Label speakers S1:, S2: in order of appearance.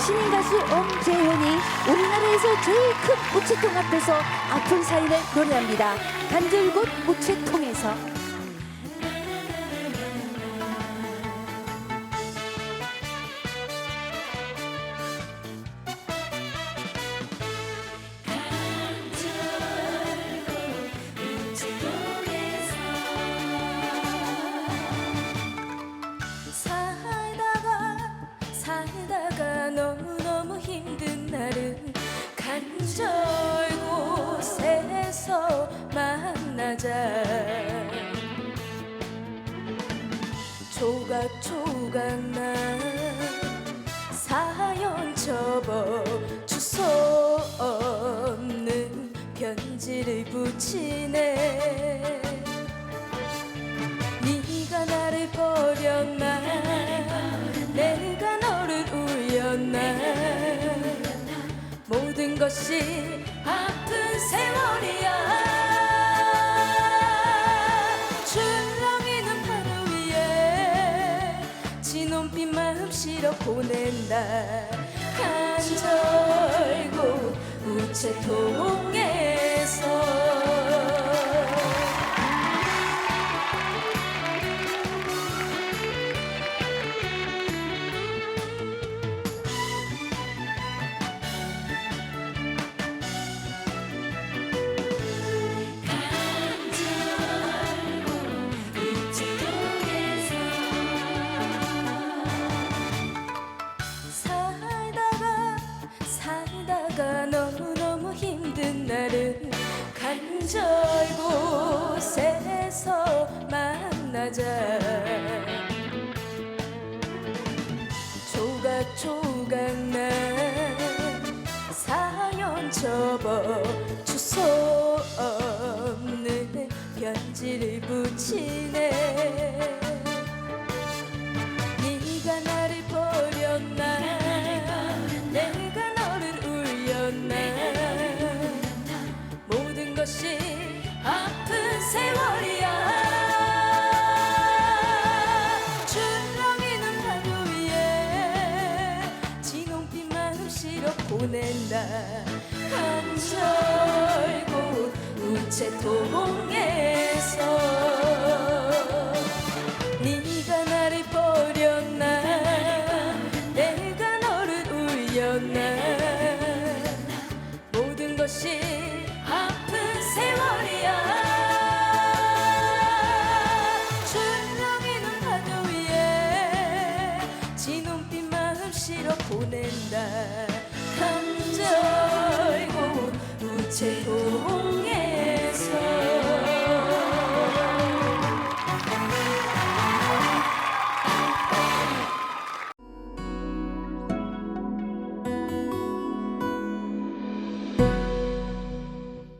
S1: 신인 가수 엄재현이 우리나라에서 제일 큰 우체통 앞에서 아픈 사연을 노래합니다. 간절곶 우체통에서
S2: 간절곳에서 만나자. 조각조각 난 사연 접어 주소. 없는 편지를 붙이네. 네가 나를 버렸나 것이 아픈 세월이야. 출렁이는 하루 위에 마음 실어 보낸다. 간절고 우체통에 살다가 너무너무 힘든 날은 간절 곳에서 만나자. 조각조각 난 사연 접어 주소 없는 편지를 붙이네 보낸다 간절고 우체통에서 네가 나를 버렸나? 내가 너를 울렸나? 모든 것이 아픈 세월이야. 보낸다 Say